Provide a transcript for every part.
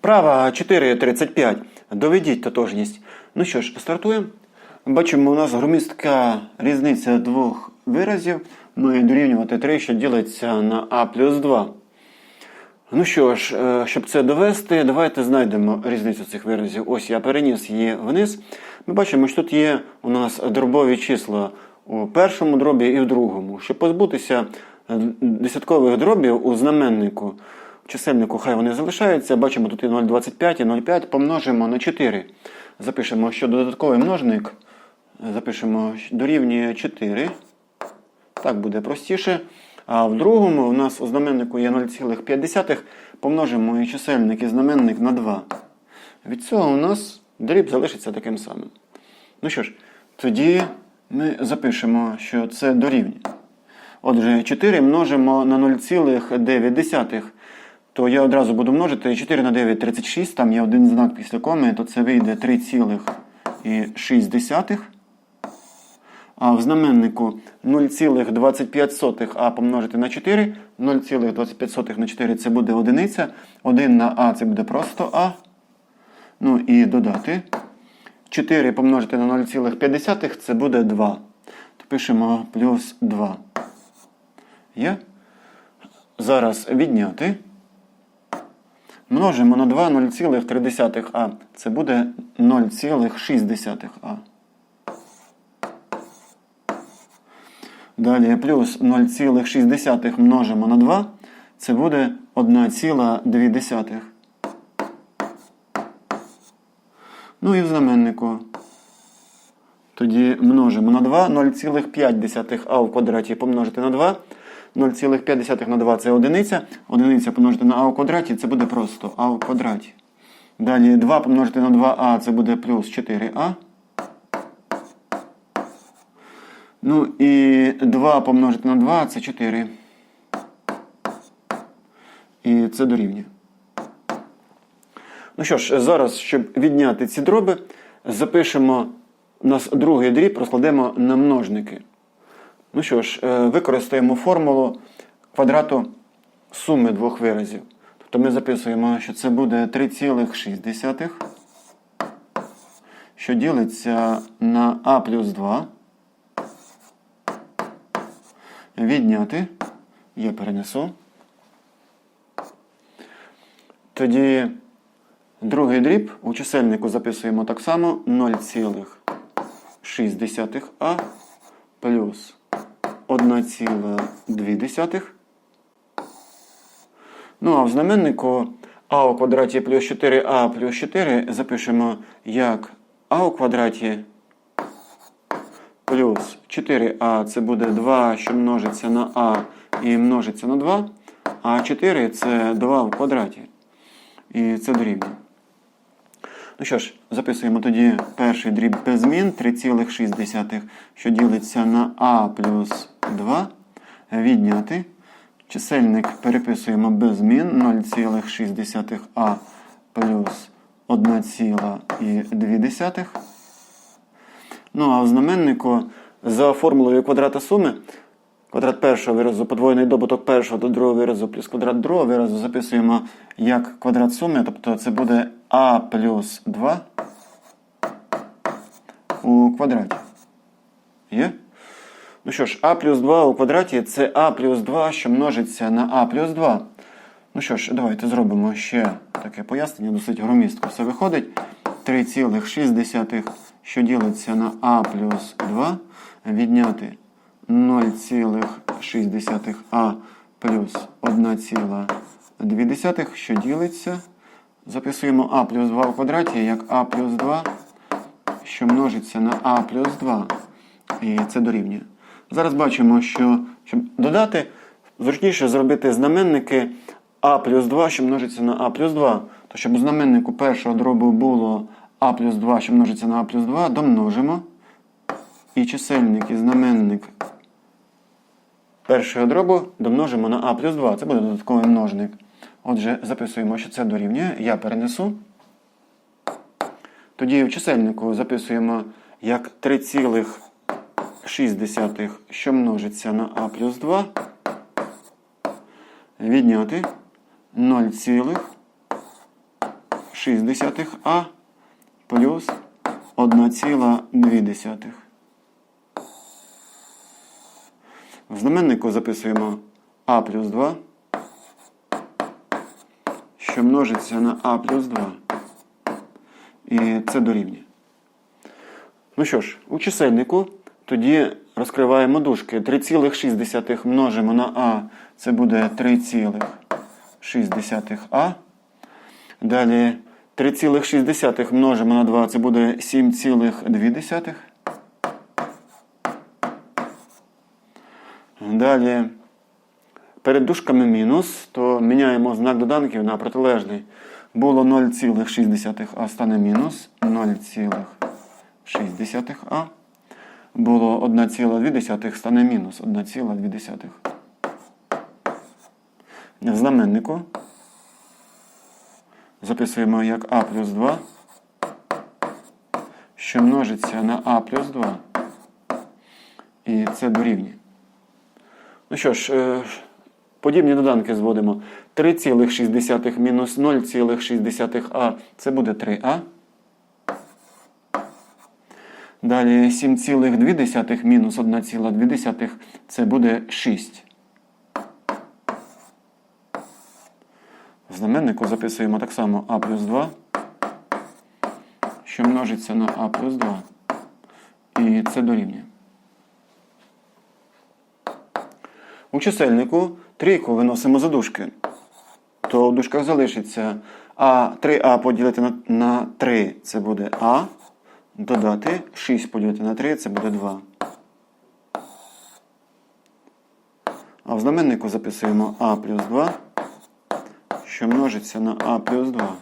Вправа 4.35. Доведіть тотожність. Ну що ж, стартуємо. Бачимо, у нас громістка різниця двох виразів. Має дорівнювати 3, що ділиться на а плюс 2. Ну що ж, е, щоб це довести, давайте знайдемо різницю цих виразів. Ось я переніс її вниз. Ми бачимо, що тут є у нас дробові числа у першому дробі і в другому. Щоб позбутися е, десяткових дробів у знаменнику, чисельнику хай вони залишаються. Бачимо, тут і 0,25 і 0,5 помножимо на 4. Запишемо, що додатковий множник е, запишемо дорівнює 4. Так буде простіше. А в другому у нас у знаменнику є 0,5. Помножимо і чисельник і знаменник на 2. Від цього у нас дріб залишиться таким самим. Ну що ж, тоді ми запишемо, що це дорівнює. Отже, 4 множимо на 0,9. То я одразу буду множити 4 на 9 36, там є один знак після коми, то це вийде 3,6. А в знаменнику 0,25 а помножити на 4. 0,25 на 4 це буде одиниця. 1 на а це буде просто а. Ну і додати. 4 помножити на 0,5 це буде 2. То пишемо плюс 2. Є? Зараз відняти. Множимо на 2 0,3 а. Це буде 0,6 а. Далі плюс 0,6 множимо на 2. Це буде 1,2. Ну і в знаменнику. Тоді множимо на 2. 0,5 а в квадраті помножити на 2. 0,5 на 2 це одиниця. Одиниця помножити на а в квадраті це буде просто а в квадраті. Далі 2 помножити на 2а це буде плюс 4а. Ну і 2 помножити на 2 це 4. І це дорівнює. Ну що ж, зараз, щоб відняти ці дроби, запишемо у нас другий дріб, розкладемо на множники. Ну що ж, е, використаємо формулу квадрату суми двох виразів. Тобто ми записуємо, що це буде 3,6, що ділиться на а плюс 2. Відняти. Я перенесу. Тоді другий дріб у чисельнику записуємо так само 0,6а плюс 1,2. Ну, а в знаменнику а у квадраті плюс 4а плюс 4 запишемо як а у квадраті плюс 4а це буде 2, що множиться на а і множиться на 2. А 4 це 2 в квадраті. І це дорівнює. Ну що ж, записуємо тоді перший дріб без змін 3,6, що ділиться на а плюс 2. Відняти. Чисельник переписуємо без змін 0,6а плюс 1,2. Ну, а в знаменнику за формулою квадрата суми квадрат першого виразу, подвоєний добуток першого до другого виразу плюс квадрат другого виразу записуємо як квадрат суми, тобто це буде а плюс 2 у квадраті. Є? Ну що ж, а плюс 2 у квадраті це а плюс 2, що множиться на а плюс 2. Ну що ж, давайте зробимо ще таке пояснення, досить громістко все виходить. 3,6, що ділиться на а плюс 2, відняти 0,6а плюс 1,2, що ділиться. Записуємо а плюс 2 в квадраті як а плюс 2, що множиться на а плюс 2. І це дорівнює. Зараз бачимо, що щоб додати, зручніше зробити знаменники а плюс 2, що множиться на а плюс 2. То щоб у знаменнику першого дробу було а плюс 2, що множиться на а плюс 2, домножимо. І чисельник і знаменник першого дробу домножимо на а плюс 2. Це буде додатковий множник. Отже, записуємо, що це дорівнює. Я перенесу. Тоді в чисельнику записуємо як 3,6, що множиться на а плюс 2. Відняти 0,6 1,6а плюс 1,2. В знаменнику записуємо а плюс 2, що множиться на а плюс 2. І це дорівнює. Ну що ж, у чисельнику тоді розкриваємо дужки. 3,6 множимо на а, це буде 3,6а. Далі 3,6 множимо на 2, це буде 7,2. Далі перед дужками мінус, то міняємо знак доданків на протилежний. Було 0,6, а стане мінус 0,6а. Було 1,2, стане мінус 1,2. В знаменнику записуємо як а плюс 2, що множиться на а плюс 2. І це дорівнює. Ну що ж, е, подібні доданки зводимо. 3,6 мінус 0,6а це буде 3а. Далі 7,2 мінус 1,2 це буде 6. В знаменнику записуємо так само а плюс 2, що множиться на а плюс 2. І це дорівнює. У чисельнику трійку виносимо за дужки. То в дужках залишиться а 3а поділити на 3 це буде а. Додати 6 поділити на 3 це буде 2. А в знаменнику записуємо а плюс 2, що множиться на а плюс 2.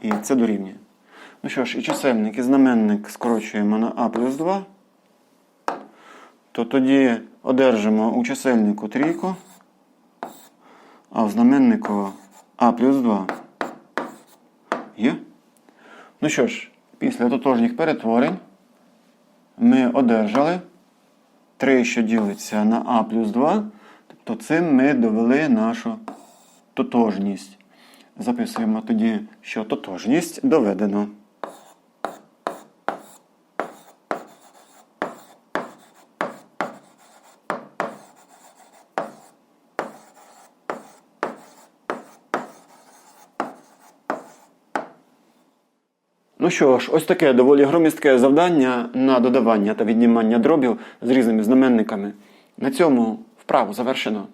І це дорівнює. Ну що ж, і чисельник, і знаменник скорочуємо на а плюс 2 то тоді одержимо у чисельнику трійку, а в знаменнику а плюс 2. Є? Ну що ж, після тотожніх перетворень ми одержали 3, що ділиться на а плюс 2. Тобто цим ми довели нашу тотожність. Записуємо тоді, що тотожність доведено. Ну що ж, ось таке доволі громістке завдання на додавання та віднімання дробів з різними знаменниками. На цьому вправу завершено.